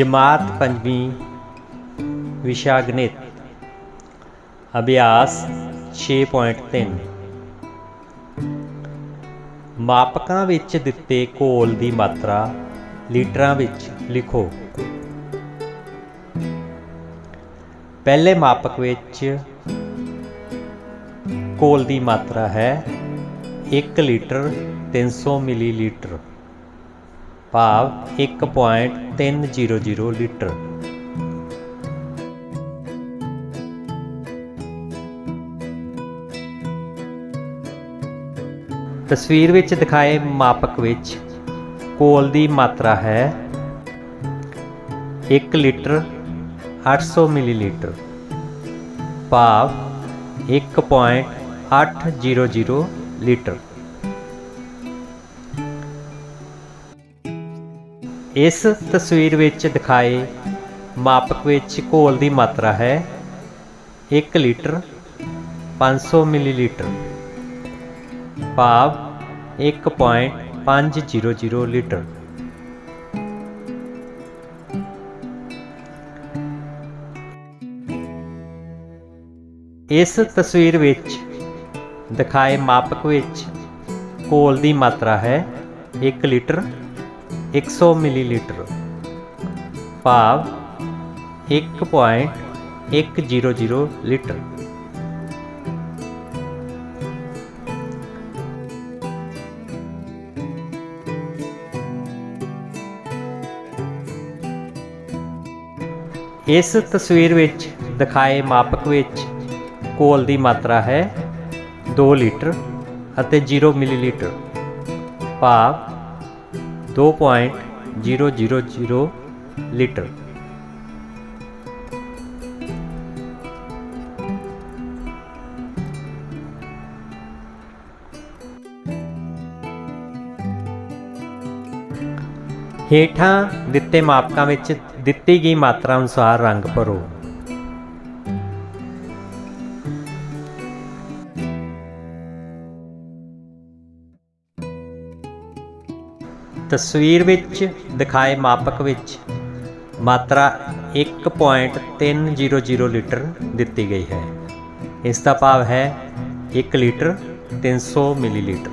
ਜਮਾਤ ਪੰਜਵੀਂ ਵਿਸ਼ਾ ਗਣਿਤ ਅਭਿਆਸ 6.3 ਮਾਪਕਾਂ ਵਿੱਚ ਦਿੱਤੇ ਘੋਲ ਦੀ ਮਾਤਰਾ ਲੀਟਰਾਂ ਵਿੱਚ ਲਿਖੋ। ਪਹਿਲੇ ਮਾਪਕ ਵਿੱਚ ਘੋਲ ਦੀ ਮਾਤਰਾ ਹੈ 1 ਲੀਟਰ 300 ਮਿਲੀਲੀਟਰ। ਭਾਵ 1.300 ਲੀਟਰ। ਤਸਵੀਰ ਵਿੱਚ ਦਿਖਾਏ ਮਾਪਕ ਵਿੱਚ ਕੋਲ ਦੀ ਮਾਤਰਾ ਹੈ 1 ਲੀਟਰ 800 ਮਿਲੀਲੀਟਰ, ਭਾਵ 1.800 ਲੀਟਰ। ਇਸ ਤਸਵੀਰ ਵਿੱਚ ਦਿਖਾਏ ਮਾਪਕ ਵਿੱਚ ਘੋਲ ਦੀ ਮਾਤਰਾ ਹੈ 1 ਲੀਟਰ 500 ਮਿਲੀਲੀਟਰ। ਭਾਵ 1.500 ਲੀਟਰ। ਇਸ ਤਸਵੀਰ ਵਿੱਚ ਦਿਖਾਏ ਮਾਪਕ ਵਿੱਚ ਘੋਲ ਦੀ ਮਾਤਰਾ ਹੈ 1 ਲੀਟਰ 100 ਮਿਲੀਲੀਟਰ। ਭਾਵ 1.100 ਲੀਟਰ। ਇਸ ਤਸਵੀਰ ਵਿੱਚ ਦਿਖਾਏ ਮਾਪਕ ਵਿੱਚ ਘੋਲ ਦੀ ਮਾਤਰਾ ਹੈ 2 ਲੀਟਰ ਅਤੇ 0 ਮਿਲੀਲੀਟਰ। ਭਾਵ 2.000 ਲੀਟਰ। ਹੇਠਾਂ ਦਿੱਤੇ ਮਾਪਕਾਂ ਵਿੱਚ ਦਿੱਤੀ ਗਈ ਮਾਤਰਾ ਅਨੁਸਾਰ ਰੰਗ ਭਰੋ। ਤਸਵੀਰ ਵਿੱਚ ਦਿਖਾਏ ਮਾਪਕ ਵਿੱਚ ਮਾਤਰਾ 1.300 ਲੀਟਰ ਦਿੱਤੀ ਗਈ ਹੈ। ਇਸ ਦਾ ਭਾਵ ਹੈ 1 ਲੀਟਰ 300 ਮਿਲੀਲੀਟਰ।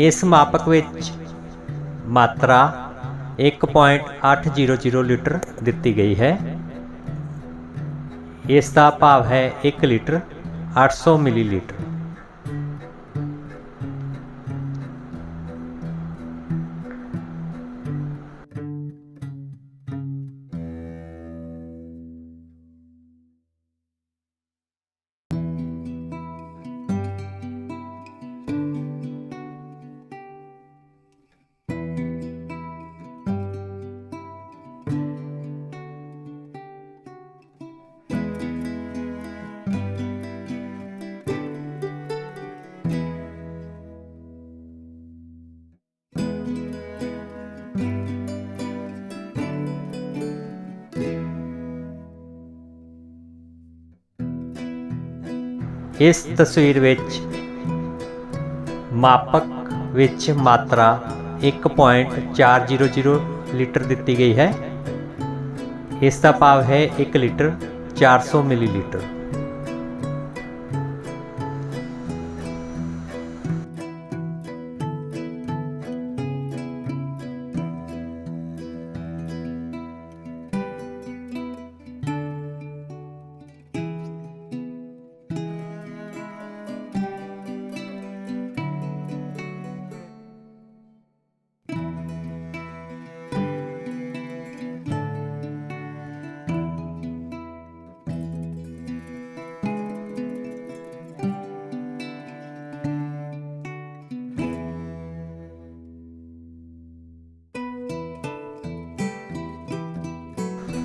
ਇਸ ਮਾਪਕ ਵਿੱਚ ਮਾਤਰਾ 1.800 ਲੀਟਰ ਦਿੱਤੀ ਗਈ ਹੈ। ਇਸ ਦਾ ਭਾਵ ਹੈ 1 ਲੀਟਰ 800 ਮਿਲੀਲੀਟਰ। ਇਸ ਤਸਵੀਰ ਵਿੱਚ ਮਾਪਕ ਵਿੱਚ ਮਾਤਰਾ 1.400 ਲੀਟਰ ਦਿੱਤੀ ਗਈ ਹੈ। ਇਸ ਦਾ ਭਾਵ ਹੈ 1 ਲੀਟਰ 400 ਮਿਲੀਲੀਟਰ।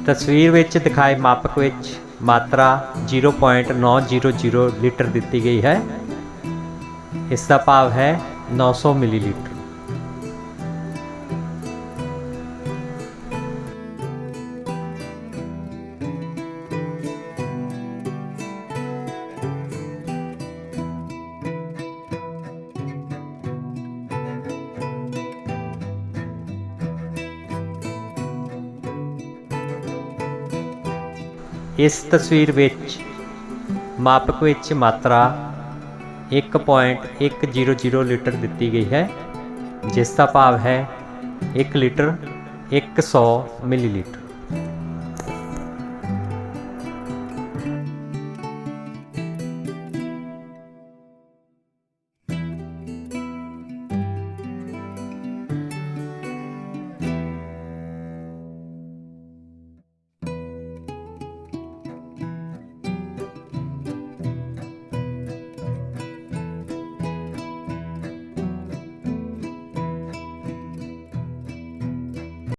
ਤਸਵੀਰ ਵਿੱਚ ਦਿਖਾਏ ਮਾਪਕ ਵਿੱਚ ਮਾਤਰਾ 0.900 ਲੀਟਰ ਦਿੱਤੀ ਗਈ ਹੈ। ਇਸ ਦਾ ਭਾਵ ਹੈ 900 ਮਿਲੀਲੀਟਰ। ਇਸ ਤਸਵੀਰ ਵਿੱਚ ਮਾਪਕ ਵਿੱਚ ਮਾਤਰਾ 1.100 ਲੀਟਰ ਦਿੱਤੀ ਗਈ ਹੈ ਜਿਸ ਦਾ ਭਾਵ ਹੈ 1 ਲੀਟਰ 100 ਮਿਲੀਲੀਟਰ।